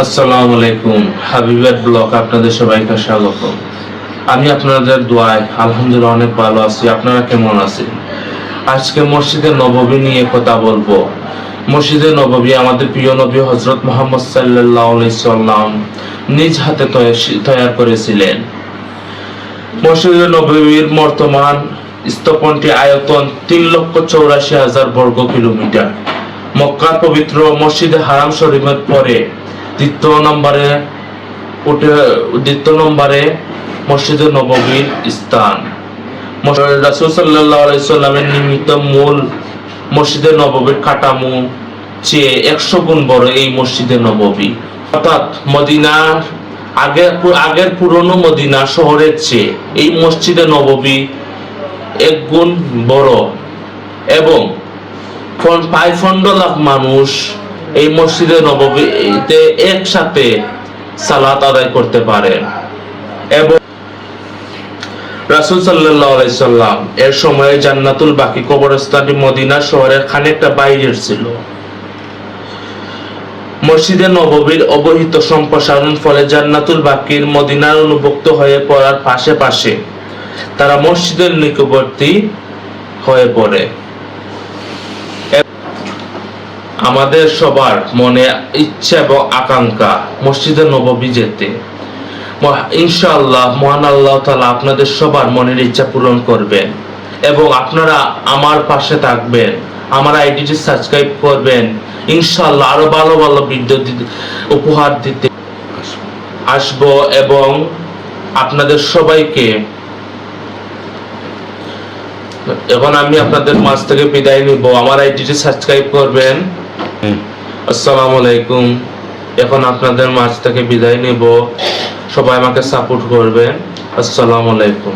আসসালামু আলাইকুম। হাবিবের ব্লগ আপনাদের সবাইকে স্বাগত। আমি আপনাদের দোয়ায় আলহামদুলিল্লাহ অনেক ভালো আছি। আপনারা কেমন আছেন? আজকে মসজিদে নববী নিয়ে কথা বলব। মসজিদে নববী আমাদের প্রিয় নবী হজরত মোহাম্মদ সাল্লাহ সাল্লাম নিজ হাতে তয়- তৈয়ার করেছিলেন। মসজিদে নববীর বর্তমান স্থপনটি আয়তন তিন লক্ষ চৌরাশি হাজার বর্গ কিলোমিটার। মক্কার পবিত্র মসজিদে হারাম শরীফের পরে দ্বিতীয় নম্বরে দ্বিতীয় নম্বরে মসজিদে নববীর স্থান। রাসুল আলাইসাল্লামের নিমিত্ত মূল মসজিদে নববীর কাঠামো চেয়ে একশো গুণ বড় এই মসজিদে নববী অর্থাৎ মদিনার আগের আগের পুরনো মদিনা শহরের চেয়ে এই মসজিদে নববী এক গুণ বড়। এবং পনেরো লাখ মানুষ এই মসজিদে নববীতে একসাথে সালাত আদায় করতে পারে। এবং রাসুল সাল্লাম এর সময়ে জান্নাতুল বাকি কবরস্থানটি মদিনা শহরের খানিকটা বাইরের ছিল। মসজিদে নববীর অবহিত সম্প্রসারণ ফলে জান্নাতুল বাকির মদিনার অনুভুক্ত হয়ে পড়ার পাশে পাশে তারা মসজিদের নিকটবর্তী হয়ে পড়ে। আমাদের সবার মনে ইচ্ছা এবং আকাঙ্ক্ষা মসজিদে নববী যেতে। ইনশাআল্লাহ, মহান আল্লাহ তাআলা আপনাদের সবার মনের ইচ্ছা পূরণ করবেন এবং আপনারা আমার পাশে থাকবেন, আমার আইডিটি সাবস্ক্রাইব করবেন, ইনশাআল্লাহ আরও ভালো ভালো দিতে উপহার দিতে আসব এবং আপনাদের সবাইকে এখন আমি আপনাদের মাঝ থেকে বিদায় নিব। আমার আইডিটি সাবস্ক্রাইব করবেন। আসসালামু আলাইকুম। এখন আপনাদের মাছ থেকে বিদায় নিব। সবাই আমাকে সাপোর্ট করবেন। আসসালামু আলাইকুম।